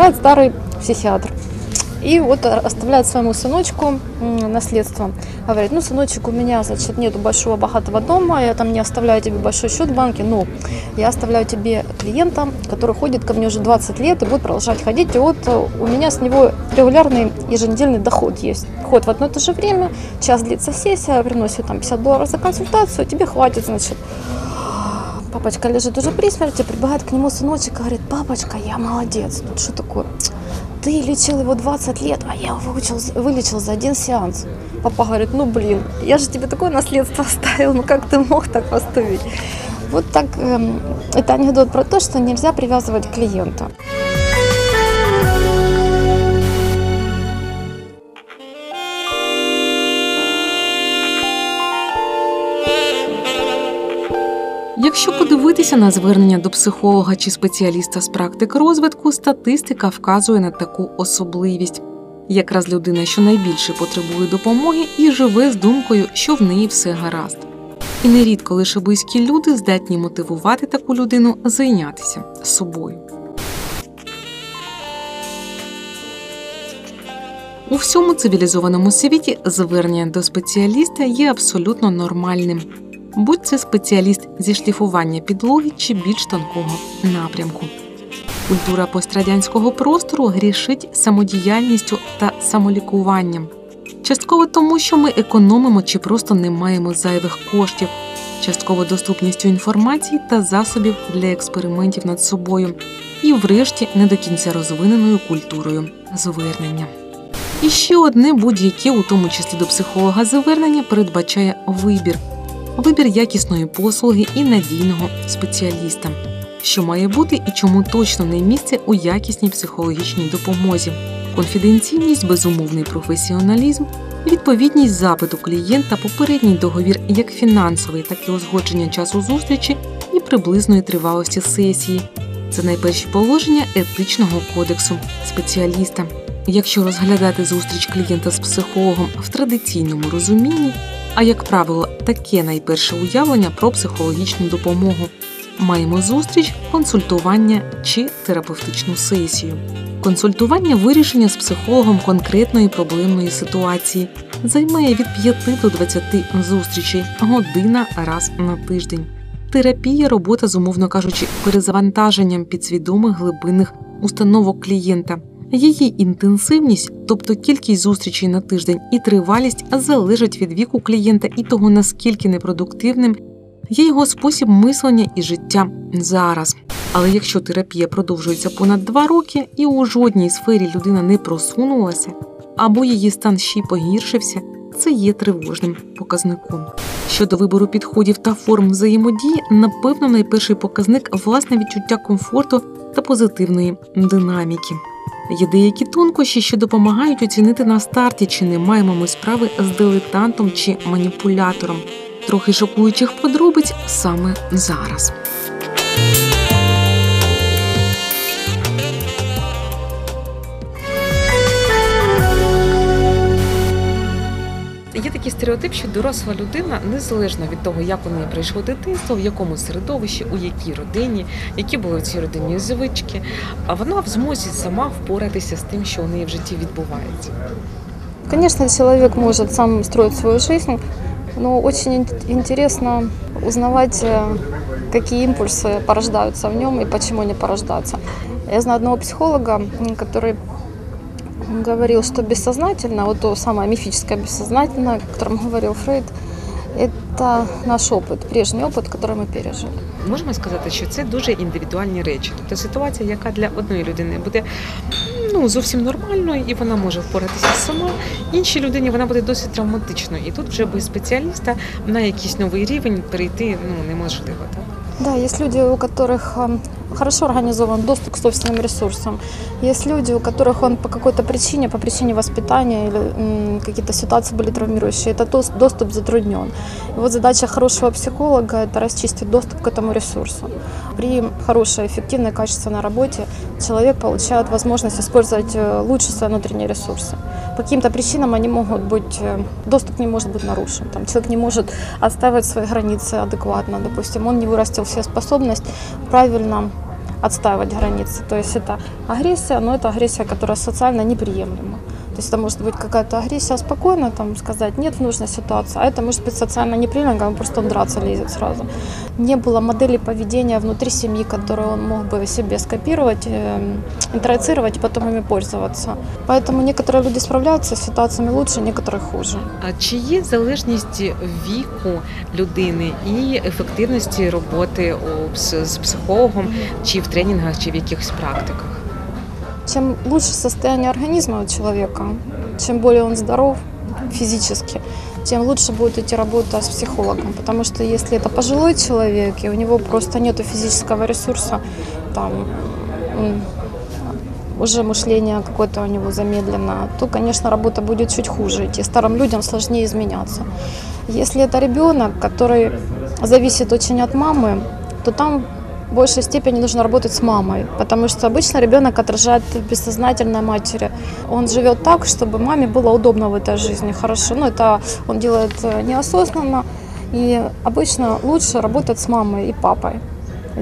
Умирает старый психиатр. И вот оставляет своему сыночку наследство. Говорит, ну, сыночек, у меня, значит, нету большого богатого дома, я там не оставляю тебе большой счет в банке, но я оставляю тебе клиента, который ходит ко мне уже 20 лет и будет продолжать ходить. И вот э, у меня с него регулярный еженедельный доход есть. Ходит в одно и то же время, час длится сессия, приносит там 50 долларов за консультацию, тебе хватит, значит. Папочка лежит уже при смерти, прибегает к нему сыночек и говорит, папочка, я молодец. Тут что такое? Ты лечил его 20 лет, а я его выучил, вылечил за один сеанс. Папа говорит, ну блин, я же тебе такое наследство оставил, ну как ты мог так поступить? Вот так, эм, это анекдот про то, что нельзя привязывать клиента. Якщо подивитися на звернення до психолога чи спеціаліста з практик розвитку, статистика вказує на таку особливість. Якраз людина, що найбільше потребує допомоги, і живе з думкою, що в неї все гаразд. І нерідко лише близькі люди здатні мотивувати таку людину зайнятися собою. У всьому цивілізованому світі звернення до спеціаліста є абсолютно нормальним будь це спеціаліст зі шліфування підлоги чи більш тонкого напрямку. Культура пострадянського простору грішить самодіяльністю та самолікуванням, частково тому, що ми економимо чи просто не маємо зайвих коштів, частково доступністю інформації та засобів для експериментів над собою, і, врешті, не до кінця розвиненою культурою звернення. І ще одне будь-яке, у тому числі до психолога, звернення передбачає вибір вибір якісної послуги і надійного спеціаліста, що має бути і чому точно не місце у якісній психологічній допомозі, конфіденційність, безумовний професіоналізм, відповідність запиту клієнта, попередній договір як фінансовий, так і узгодження часу зустрічі і приблизної тривалості сесії. Це найперші положення етичного кодексу спеціаліста. Якщо розглядати зустріч клієнта з психологом в традиційному розумінні, а як правило, таке найперше уявлення про психологічну допомогу. Маємо зустріч, консультування чи терапевтичну сесію. Консультування вирішення з психологом конкретної проблемної ситуації займає від 5 до 20 зустрічей година раз на тиждень. Терапія робота з, умовно кажучи, перезавантаженням підсвідомих глибинних установок клієнта. Її інтенсивність, тобто кількість зустрічей на тиждень і тривалість, залежить від віку клієнта і того, наскільки непродуктивним є його спосіб мислення і життя зараз. Але якщо терапія продовжується понад два роки і у жодній сфері людина не просунулася, або її стан ще й погіршився, це є тривожним показником. Щодо вибору підходів та форм взаємодії, напевно, найперший показник власне відчуття комфорту та позитивної динаміки. Є деякі тонкощі, що допомагають оцінити на старті, чи не маємо ми справи з дилетантом чи маніпулятором. Трохи шокуючих подробиць саме зараз. Стереотип, що доросла людина незалежно від того, як у неї прийшло дитинство, в якому середовищі, у якій родині, які були в цій родині звички, а вона в змозі сама впоратися з тим, що у неї в житті відбувається. Конечно, человек может сам строить свою жизнь, но очень ин- интересно узнавать, э, какие импульсы порождаются в нем и почему они порождаются. Я знаю одного психолога, м, который говорил, что бессознательно, вот то самое мифическое бессознательное, о котором говорил Фрейд, это наш опыт, прежний опыт, который мы пережили. Можемо сказати, що це дуже індивідуальні речі. Тобто ситуація, яка для одної людини буде ну, ну зовсім нормально, і вона може впоратися сама. Іншій людині вона буде досить травматично. І тут вже без спеціаліста на якийсь новий рівень перейти ну неможливо. Так? Да, есть люди, у которых ам, хорошо организован доступ к собственным ресурсам. Есть люди, у которых он по какой-то причине, по причине воспитания или какие-то ситуации были травмирующие, этот дос- доступ затруднен. И вот задача хорошего психолога – это расчистить доступ к этому ресурсу. При хорошей, эффективной, качественной работе человек получает возможность использовать э, лучше свои внутренние ресурсы. По каким-то причинам они могут быть, э, доступ не может быть нарушен. Там человек не может отстаивать свои границы адекватно. Допустим, он не вырастил себе способность правильно отстаивать границы. То есть это агрессия, но это агрессия, которая социально неприемлема. То есть это может быть какая-то агрессия спокойно, там сказать нет в нужной ситуации, а это может быть социально неприемлемо, когда он просто он драться лезет сразу. Не было модели поведения внутри семьи, которую он мог бы себе скопировать, э, интроицировать и потом ими пользоваться. Поэтому некоторые люди справляются с ситуациями лучше, некоторые хуже. А чи є залежність віку людини і ефективності роботи у пс- з психологом, чи в тренінгах, чи в якихось практиках? Чем лучше состояние организма у человека, чем более он здоров физически, тем лучше будет идти работа с психологом. Потому что если это пожилой человек, и у него просто нет физического ресурса, там уже мышление какое-то у него замедлено, то, конечно, работа будет чуть хуже идти. Старым людям сложнее изменяться. Если это ребенок, который зависит очень от мамы, то там в большей степени нужно работать с мамой, потому что обычно ребенок отражает бессознательно матери. Он живет так, чтобы маме было удобно в этой жизни, хорошо. Ну, это он делает э, неосознанно, и обычно лучше работать с мамой и папой,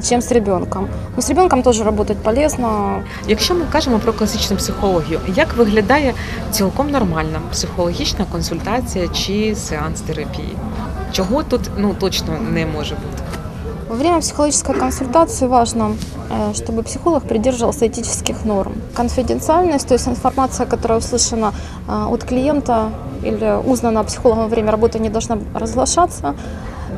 чем с ребенком. Но с ребенком тоже работать полезно. Якщо ми кажемо про класичну психологію, як виглядає цілком нормальна психологічна консультація чи сеанс терапії? Чого тут ну точно не може бути? Во время психологической консультации важно, э, чтобы психолог придерживался этических норм. Конфиденциальность, то есть информация, которая услышана э, от клиента или узнана психологом во время работы, не должна разглашаться.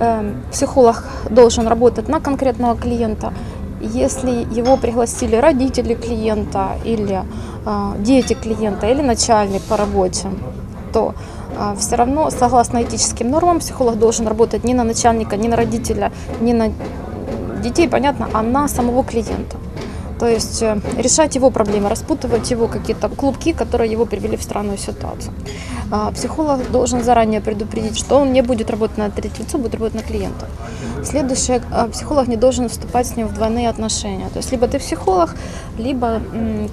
Э, Психолог должен работать на конкретного клиента. Если его пригласили родители клиента или дети клиента или начальник по работе, то все равно, согласно этическим нормам, психолог должен работать не на начальника, не на родителя, не на детей, понятно, а на самого клиента. То есть э, решать его проблемы, распутывать его какие-то клубки, которые его привели в странную ситуацию. А, Психолог должен заранее предупредить, что он не будет работать на третье лицо, будет работать на клиента. Следующее, а, психолог не должен вступать с ним в двойные отношения. То есть либо ты психолог, либо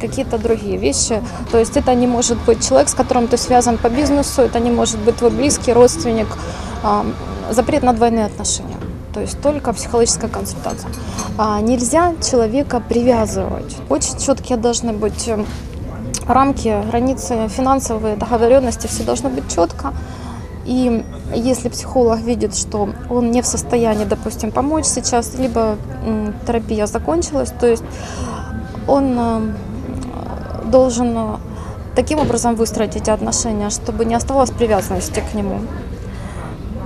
какие-то другие вещи. То есть это не может быть человек, с которым ты связан по бизнесу, это не может быть твой близкий родственник. А, Запрет на двойные отношения. То есть только психологическая консультация. А, Нельзя человека привязывать. Очень четкие должны быть э, рамки, границы, финансовые договоренности, все должно быть четко. И если психолог видит, что он не в состоянии, допустим, помочь сейчас, либо терапия закончилась, то есть он э, должен э, таким образом выстроить эти отношения, чтобы не оставалось привязанности к нему.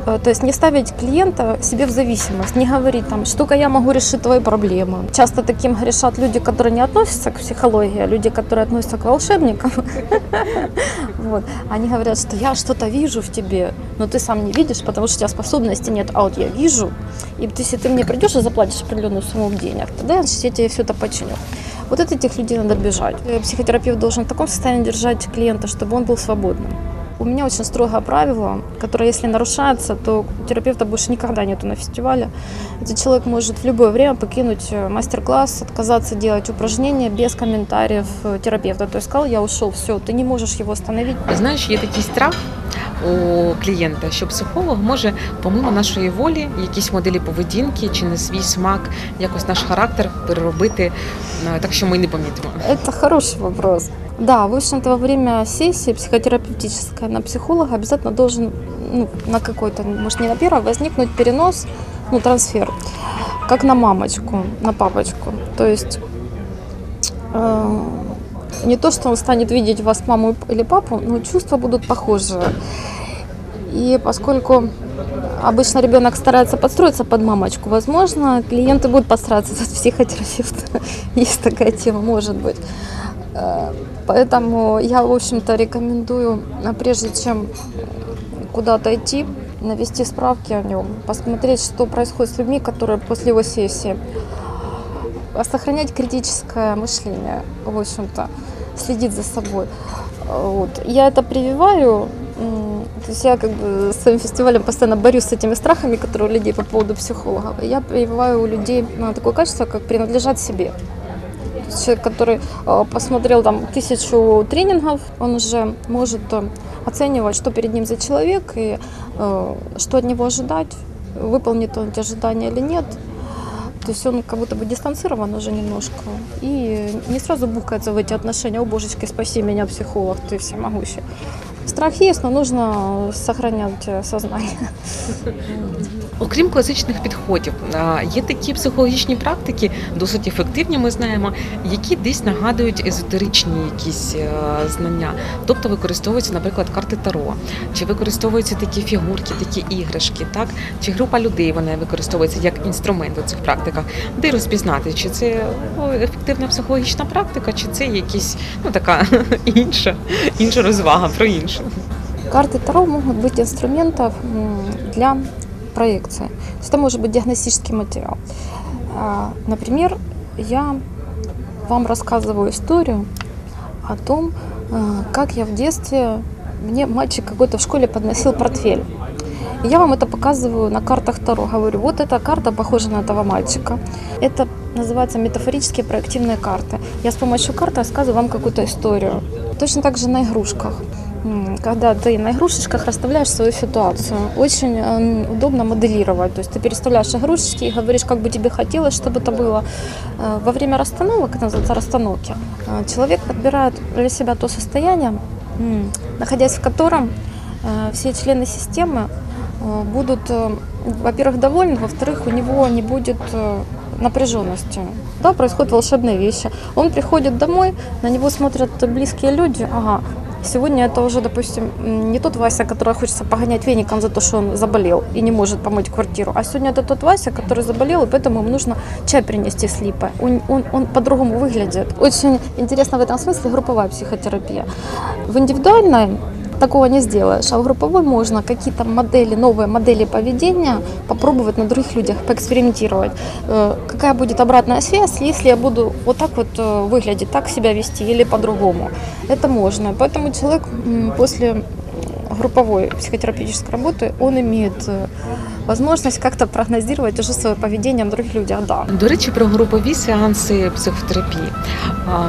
Э, То есть не ставить клиента себе в зависимость, не говорить там, только я могу решить твои проблемы. Часто таким грешат люди, которые не относятся к психологии, а люди, которые относятся к волшебникам. Вот. Они говорят, что я что-то вижу в тебе, но ты сам не видишь, потому что у тебя способности нет. А вот я вижу, и если ты мне придешь и заплатишь определенную сумму денег, тогда я тебе все это починю. Вот от этих людей надо бежать. Психотерапевт должен в таком состоянии держать клиента, чтобы он был свободным. У меня очень строгое правило, которое, если нарушается, то терапевта больше никогда нету на фестивале. Этот человек может в любое время покинуть э, мастер-класс, отказаться делать упражнения без комментариев э, терапевта. То есть сказал, я ушел, все, ты не можешь его остановить. Знаєш, є такий страх у клієнта, що психолог може, помимо нашої волі, якісь моделі поведінки чи на свій смак, якось наш характер переробити е, так, що ми не помітимо. Это хороший вопрос. Да, в общем-то, во время сессии психотерапевтической на психолога обязательно должен ну, на какой-то, может не на первый, возникнуть перенос, ну, трансфер, как на мамочку, на папочку. То есть э, не то, что он станет видеть вас маму или папу, но чувства будут похожие. И поскольку обычно ребенок старается подстроиться под мамочку, возможно, клиенты будут подстраиваться под психотерапевта. Есть такая тема, может быть. Э, Поэтому я, в общем-то, рекомендую, а, прежде чем куда-то идти, навести справки о нем, посмотреть, что происходит с людьми, которые после его сессии. Сохранять критическое мышление, в общем-то, следить за собой. Вот. Я это прививаю, то есть я как бы своим фестивалем постоянно борюсь с этими страхами, которые у людей по поводу психологов. Я прививаю у людей такое качество, как принадлежать себе. Человек, который э, посмотрел там тысячу тренингов, он уже может э, оценивать, что перед ним за человек и э, что от него ожидать, выполнит он эти ожидания или нет. То есть он как будто бы дистанцирован уже немножко и не сразу бухается в эти отношения. О, божечки, спаси меня, психолог, ты всемогущий. Страх есть, но нужно сохранять сознание. Окрім класичних підходів, є такі психологічні практики, досить ефективні, ми знаємо, які десь нагадують езотеричні якісь е, знання. Тобто використовуються, наприклад, карти Таро, чи використовуються такі фігурки, такі іграшки, так? Чи група людей вона використовується як інструмент у цих практиках, де розпізнати, чи це ефективна психологічна практика, чи це якісь ну така інша, інша розвага про інше. Карты Таро могут быть инструментом для есть это может быть диагностический материал. А, Например, я вам рассказываю историю о том, а, как я в детстве, мне мальчик какой-то в школе подносил портфель. Я вам это показываю на картах Таро. Говорю, вот эта карта похожа на этого мальчика. Это называется метафорические проективные карты. Я с помощью карты рассказываю вам какую-то историю. Точно так же на игрушках. Когда ты на игрушечках расставляешь свою ситуацию, очень э, удобно моделировать. То есть ты переставляешь игрушечки и говоришь, как бы тебе хотелось, чтобы это было. Э, Во время расстановок, это называется расстановки, э, человек подбирает для себя то состояние, находясь в котором все члены системы будут, во-первых, довольны, во-вторых, у него не будет напряженности. Да, происходят волшебные вещи. Он приходит домой, на него смотрят близкие люди. Ага, сегодня это уже, допустим, не тот Вася, который хочется погонять веником за то, что он заболел и не может помыть квартиру, а сегодня это тот Вася, который заболел, и поэтому ему нужно чай принести с липой. Он, он, он по-другому выглядит. Очень интересно в этом смысле групповая психотерапия. В индивидуальной такого не сделаешь. А в групповой можно какие-то модели, новые модели поведения попробовать на других людях, поэкспериментировать. Э, Какая будет обратная связь, если я буду вот так вот э, выглядеть, так себя вести или по-другому. Это можно. Поэтому человек после групповой психотерапевтической работы, он имеет э, возможность как-то прогнозировать уже свое поведение на других людях. Да. До речі, про групові сеанси психотерапії.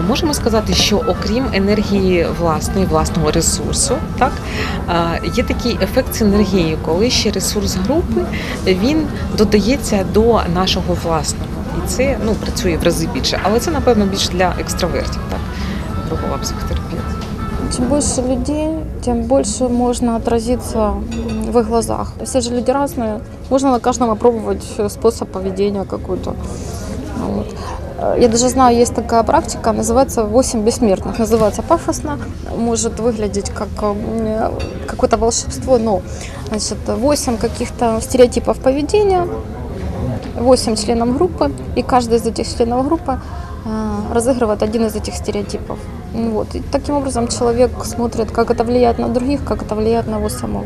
Можемо сказати, що окрім енергії власної, власного ресурсу, так є такий ефект синергії, коли ще ресурс групи він додається до нашого власного. І це ну, працює в рази більше. Але це, напевно, більш для екстравертів, так, групова психотерапія. Чем больше людей, тем больше можно отразиться в их глазах. Все же люди разные. Можно на каждом опробовать э, способ поведения какой-то. Вот. Э, Я даже знаю, есть такая практика, называется «Восемь бессмертных». Называется пафосно, может выглядеть как э, какое-то волшебство, но значит, восемь каких-то стереотипов поведения, восемь членов группы, и каждый из этих членов группы разыгрывает один из этих стереотипов. Ну Вот. И таким образом человек смотрит, как это влияет на других, как это влияет на его самого.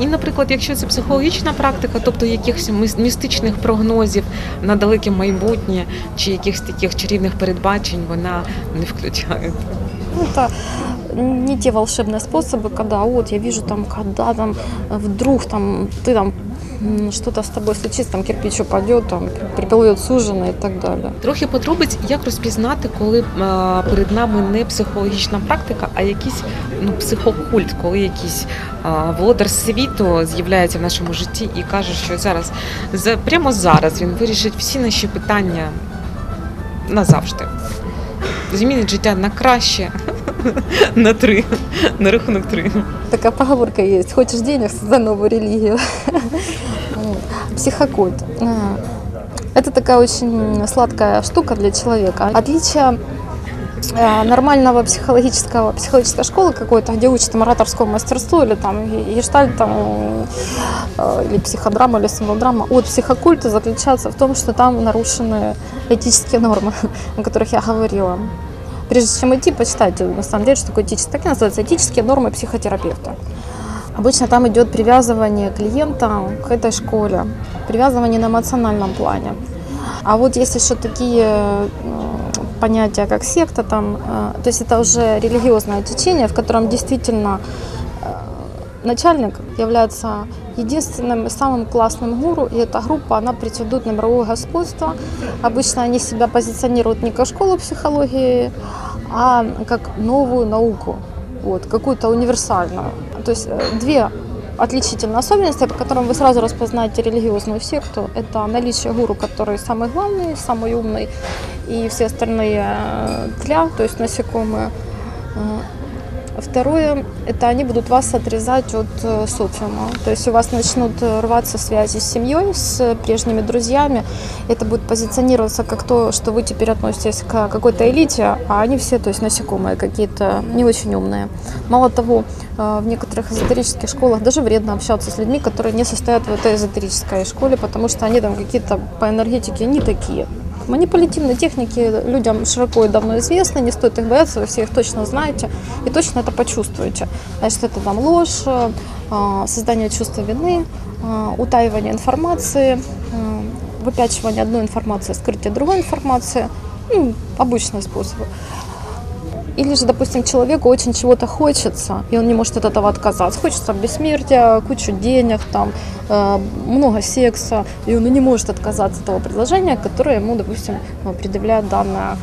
І, наприклад, якщо це психологічна практика, тобто якихось мис- містичних прогнозів на далеке майбутнє чи якихось таких чарівних передбачень, вона не включає. Ну, Это не те волшебные способы, когда вот я вижу там, когда там э, вдруг там ты там м, что-то с тобой случится, там кирпич упадет, там приплывет с ужина и так далее. Трохи подробиць, як розпізнати, коли е, перед нами не психологічна практика, а якийсь ну, психокульт, коли якийсь е, володар світу з'являється в нашому житті і каже, що зараз за прямо зараз він вирішить всі наші питання назавжди. Змінить життя на краще на три, на рахунок три. Такая поговорка есть. Хочешь денег за новую религию. А, Это такая очень сладкая штука для человека. Отличие э, нормального психологического, психологической школы какой-то, где учат там ораторскому мастерству или там гештальт, там, э, или психодрама, или символдрама, от психокульта заключается в том, что там нарушены этические нормы, о которых я говорила. прежде чем идти, почитайте, на самом деле, что такое этические, так и называется, этические нормы психотерапевта. Обычно там идет привязывание клиента к этой школе, привязывание на эмоциональном плане. А вот есть еще такие э, понятия, как секта, там, э, то есть это уже религиозное течение, в котором действительно э, начальник является единственным самым классным гуру, и эта группа, она претендует на мировое господство. Обычно они себя позиционируют не как школу психологии, а как новую науку, вот, какую-то универсальную. То есть две отличительные особенности, по которым вы сразу распознаете религиозную секту, это наличие гуру, который самый главный, самый умный, и все остальные э, тля, то есть насекомые. Э, Второе, это они будут вас отрезать от э, социума. То есть у вас начнут рваться связи с семьей, с прежними друзьями. Это будет позиционироваться как то, что вы теперь относитесь к какой-то элите, а они все, то есть насекомые какие-то, не очень умные. Мало того, э, в некоторых эзотерических школах даже вредно общаться с людьми, которые не состоят в этой эзотерической школе, потому что они там какие-то по энергетике не такие. Манипулятивные техники людям широко и давно известны, не стоит их бояться, вы все их точно знаете и точно это почувствуете. Значит, это там ложь, э, создание чувства вины, э, утаивание информации, э, выпячивание одной информации, скрытие другой информации, ну, обычные способы. Или же, допустим, человеку очень чего-то хочется, и он не может от этого отказаться. Хочется бессмертия, кучу денег, там, э, много секса, и он не может отказаться от того предложения, которое ему, допустим, предъявляет данная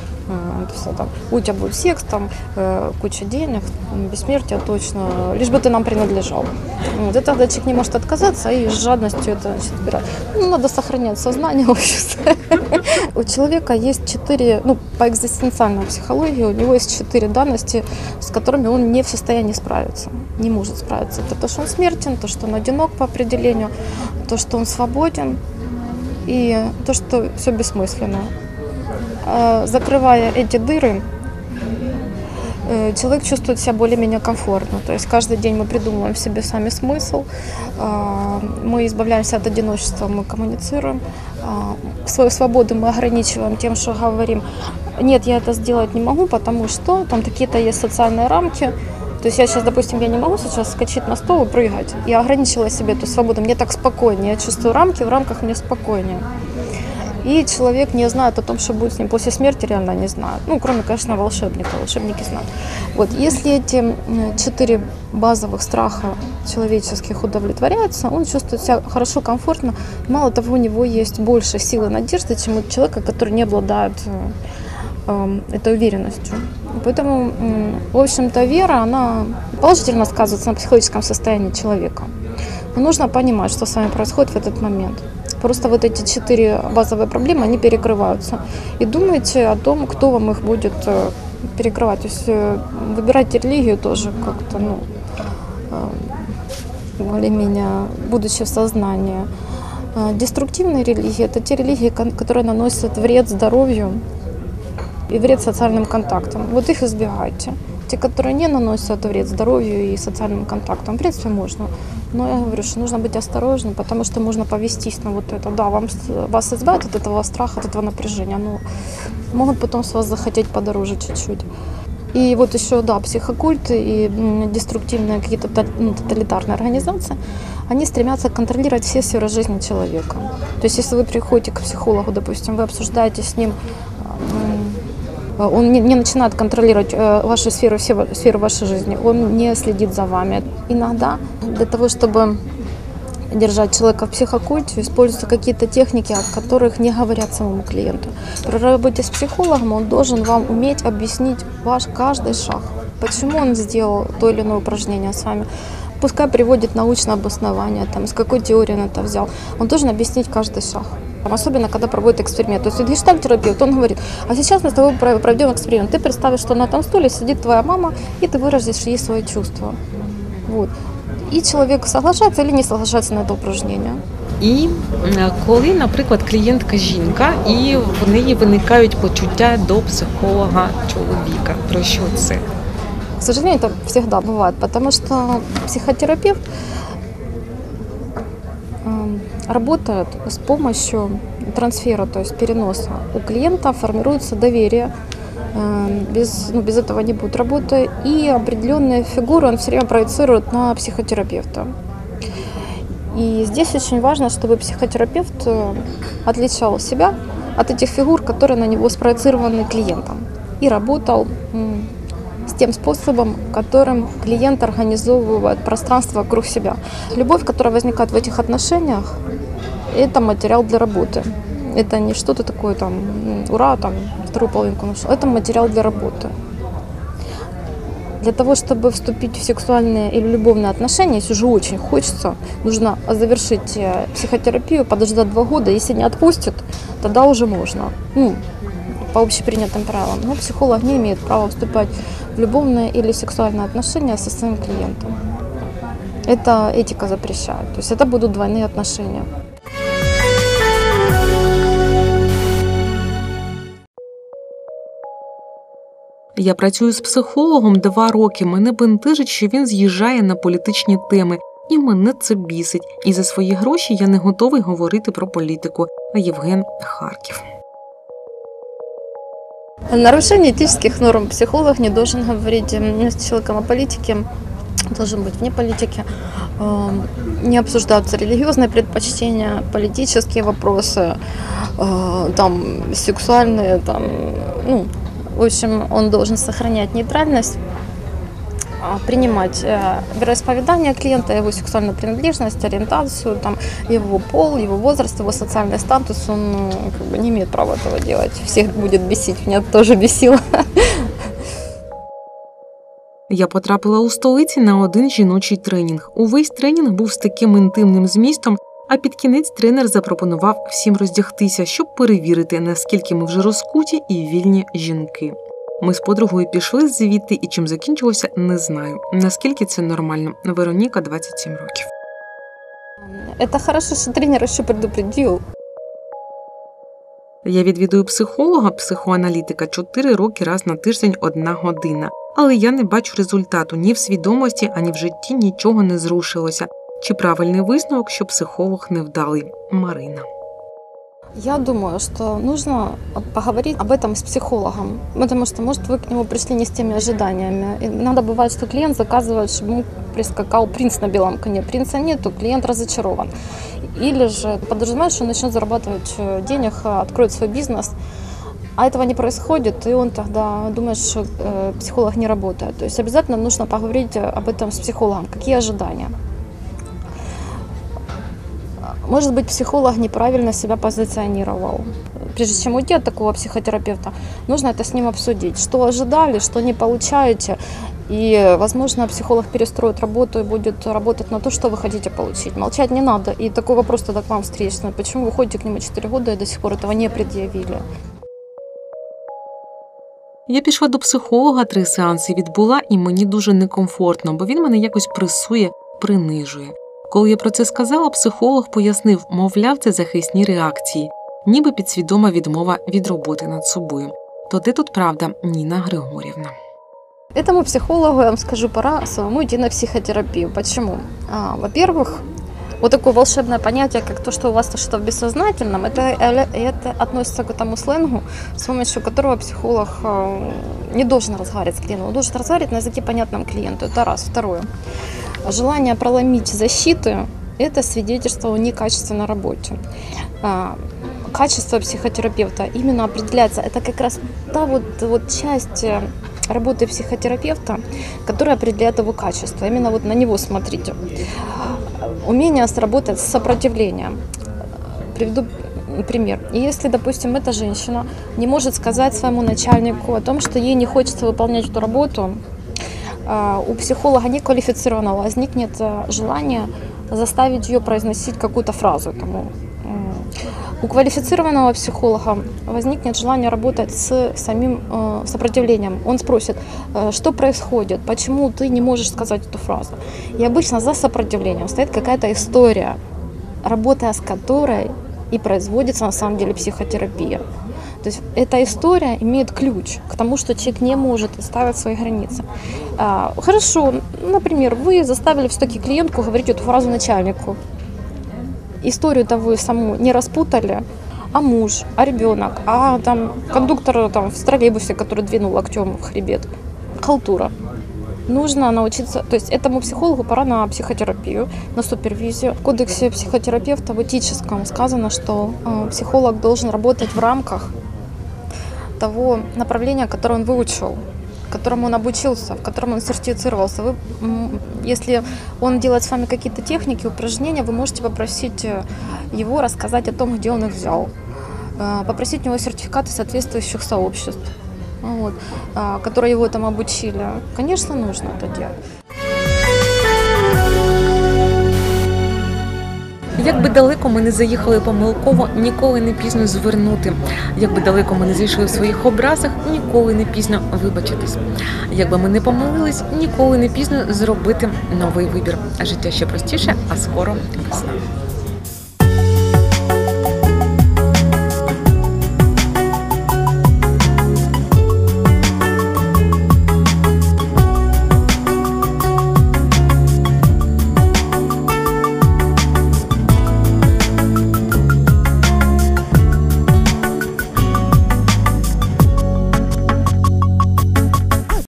все там, у тебя будет секс, там э, куча денег, бессмертие точно, лишь бы ты нам принадлежал. Вот, и тогда человек не может отказаться и с жадностью это значит, убирать. Ну, надо сохранять сознание общества. У человека есть четыре, ну, по экзистенциальной психологии, у него есть четыре данности, с которыми он не в состоянии справиться, не может справиться. Это то, что он смертен, то, что он одинок по определению, то, что он свободен, и то, что все бессмысленно. Э, закрывая эти дыры, э, человек чувствует себя более-менее комфортно. То есть каждый день мы придумываем себе сами смысл, э, мы избавляемся от одиночества, мы коммуницируем. Свою свободу мы ограничиваем тем, что говорим, нет, я это сделать не могу, потому что там какие-то есть социальные рамки, то есть я сейчас, допустим, я не могу сейчас скачать на стол и прыгать. Я ограничила себе эту свободу. Мне так спокойнее. Я чувствую рамки, в рамках мне спокойнее. И человек не знает о том, что будет с ним после смерти, реально не знает. Ну, кроме, конечно, волшебника. Волшебники знают. Вот, если эти четыре базовых страха человеческих удовлетворяются, он чувствует себя хорошо, комфортно. Мало того, у него есть больше силы надежды, чем у человека, который не обладает э, этой уверенностью. Поэтому, в общем-то, вера, она положительно сказывается на психологическом состоянии человека. Но нужно понимать, что с вами происходит в этот момент. Просто вот эти четыре базовые проблемы, они перекрываются. И думайте о том, кто вам их будет э, перекрывать. То есть э, выбирайте религию тоже как-то, ну, э, более-менее, будучи в сознании. Деструктивные религии – это те религии, которые наносят вред здоровью и вред социальным контактам. Вот их избегайте. Те, которые не наносят вред здоровью и социальным контактам, в принципе, можно. Но я говорю, что нужно быть осторожным, потому что можно повестись на вот это. Да, вам, вас избавят от этого страха, от этого напряжения, но могут потом с вас захотеть подороже чуть-чуть. И вот еще, да, психокульты и деструктивные какие-то ну, тоталитарные организации, они стремятся контролировать все сферы жизни человека. То есть, если вы приходите к психологу, допустим, вы обсуждаете с ним он не, не начинает контролировать э, вашу сферу, все, сферу вашей жизни, он не следит за вами. Иногда для того, чтобы держать человека в психокульте, используются какие-то техники, о которых не говорят самому клиенту. При работе с психологом он должен вам уметь объяснить ваш каждый шаг, почему он сделал то или иное упражнение с вами. Пускай приводит научное обоснование, там, с какой теории он это взял. Он должен объяснить каждый шаг. Особенно, когда проводят эксперимент. То есть гештальтерапевт, он говорит, а сейчас мы с тобой проведем эксперимент. Ты представишь, что на этом стуле сидит твоя мама, и ты выразишь ей свои чувства. Вот. І чоловік соглашається чи не соглашається на це упражнення. І коли, наприклад, клієнтка жінка, і в неї виникають почуття до психолога чоловіка. Про що це? К сожалению, это всегда бывает, потому что психотерапевт работает с помощью трансфера, то есть переноса. У клиента формируется доверие Без, ну, без этого не будет работы. И определенные фигуры он все время проецирует на психотерапевта. И здесь очень важно, чтобы психотерапевт э, отличал себя от этих фигур, которые на него спроецированы клиентом. И работал тем способом, которым клиент организовывает пространство вокруг себя. Любовь, которая возникает в этих отношениях, это материал для работы. Это не что-то такое там, ура, там, вторую половинку нашел. Это материал для работы. Для того, чтобы вступить в сексуальные или любовные отношения, если уже очень хочется, нужно завершить э, психотерапию, подождать два года. Если не отпустят, тогда уже можно. Ну, по общепринятым правилам. Но психолог не имеет права вступать в любовные или сексуальные отношения со своим клиентом. Это этика запрещает. То есть это будут двойные отношения. Я працюю з психологом два роки. Мене бентежить, що він з'їжджає на політичні теми, і мене це бісить. І за свої гроші я не готовий говорити про політику. А Євген Харків. Нарушение этических норм психолог не должен говорить с человеком о политике, должен быть вне политики. Не обсуждаются религиозные предпочтения, политические вопросы, там, сексуальные, там, ну, в общем, он должен сохранять нейтральность, принимать э, вероисповедание клиента, его сексуальную принадлежность, ориентацию, там, его пол, его возраст, его социальный статус. Он ну, как бы, не имеет права этого делать. Всех будет бесить. Меня тоже бесило. Я потрапила у столиці на один жіночий тренінг. Увесь тренінг був з таким інтимним змістом, а під кінець тренер запропонував всім роздягтися, щоб перевірити, наскільки ми вже розкуті і вільні жінки. Ми з подругою пішли звідти, і чим закінчилося, не знаю. Наскільки це нормально. Вероніка 27 років. Це хорошо, що тренер ще предупредив. Я відвідую психолога, психоаналітика 4 роки раз на тиждень одна година. Але я не бачу результату ні в свідомості, ані в житті нічого не зрушилося. Чи правильний висновок, що психолог невдалий? Марина. Я думаю, что нужно поговорить об этом с психологом, потому что, может, вы к нему пришли не с теми ожиданиями. Иногда бывает, что клиент заказывает, чтобы ему прискакал принц на белом коне. Принца нету, клиент разочарован. Или же подразумевает, что он начнет зарабатывать э, денег, откроет свой бизнес, а этого не происходит, и он тогда думает, что э, психолог не работает. То есть обязательно нужно поговорить об этом с психологом. Какие ожидания? Может быть, психолог неправильно себя позиционировал. Прежде чем уйти от такого психотерапевта, нужно это с ним обсудить. Что ожидали, что не получаете. И, возможно, психолог перестроит работу и будет работать на то, что вы хотите получить. Молчать не надо. И такой вопрос тогда к вам встречный. Почему вы ходите к нему 4 года и до сих пор этого не предъявили? Я пішла до психолога три сеанси відбула, і мені дуже некомфортно, бо він мене якось пресує, принижує. Коли я про це сказала, психолог пояснив, мовляв, це захисні реакції, ніби підсвідома відмова від роботи над собою. То де тут правда, Ніна Григорівна? Этому психологу, я вам скажу, пора самому идти на психотерапию. Почему? А, во-первых, вот такое волшебное понятие, как то, что у вас то что в бессознательном, это, это относится к этому сленгу, с помощью которого психолог э, не должен разговаривать с клиентом, он должен разговаривать на языке понятном клиенту. Это раз. Второе. Желание проломить защиты – это свидетельство о некачественной работе. А, качество психотерапевта именно определяется, это как раз та вот, вот часть э, работы психотерапевта, которая определяет его качество. Именно вот на него смотрите. Умение сработать с сопротивлением. Приведу пример. Если, допустим, эта женщина не может сказать своему начальнику о том, что ей не хочется выполнять эту работу, у психолога неквалифицированного возникнет э, желание заставить ее произносить какую-то фразу. Тому. У квалифицированного психолога возникнет желание работать с самим э, сопротивлением. Он спросит, э, что происходит, почему ты не можешь сказать эту фразу. И обычно за сопротивлением стоит какая-то история, работая с которой и производится на самом деле психотерапия. То есть эта история имеет ключ к тому, что человек не может ставить свои границы. А, хорошо, например, вы заставили все-таки клиентку говорить эту фразу начальнику. Историю-то вы саму не распутали, а муж, а ребенок, а там кондуктор там, в троллейбусе, который двинул локтем в хребет. Халтура. Нужно научиться, то есть этому психологу пора на психотерапию, на супервизию. В кодексе психотерапевта в этическом сказано, что э, психолог должен работать в рамках того направления, которое он выучил, которому он обучился, в котором он сертифицировался. Вы, если он делает с вами какие-то техники, упражнения, вы можете попросить э, его рассказать о том, где он их взял. Э, Попросить у него сертификаты соответствующих сообществ, вот, а, которые его там обучили. Конечно, нужно это делать. Як би далеко ми не заїхали помилково, ніколи не пізно звернути. Як би далеко ми не зійшли в своїх образах, ніколи не пізно вибачитись. Як би ми не помилились, ніколи не пізно зробити новий вибір. Життя ще простіше, а скоро весна.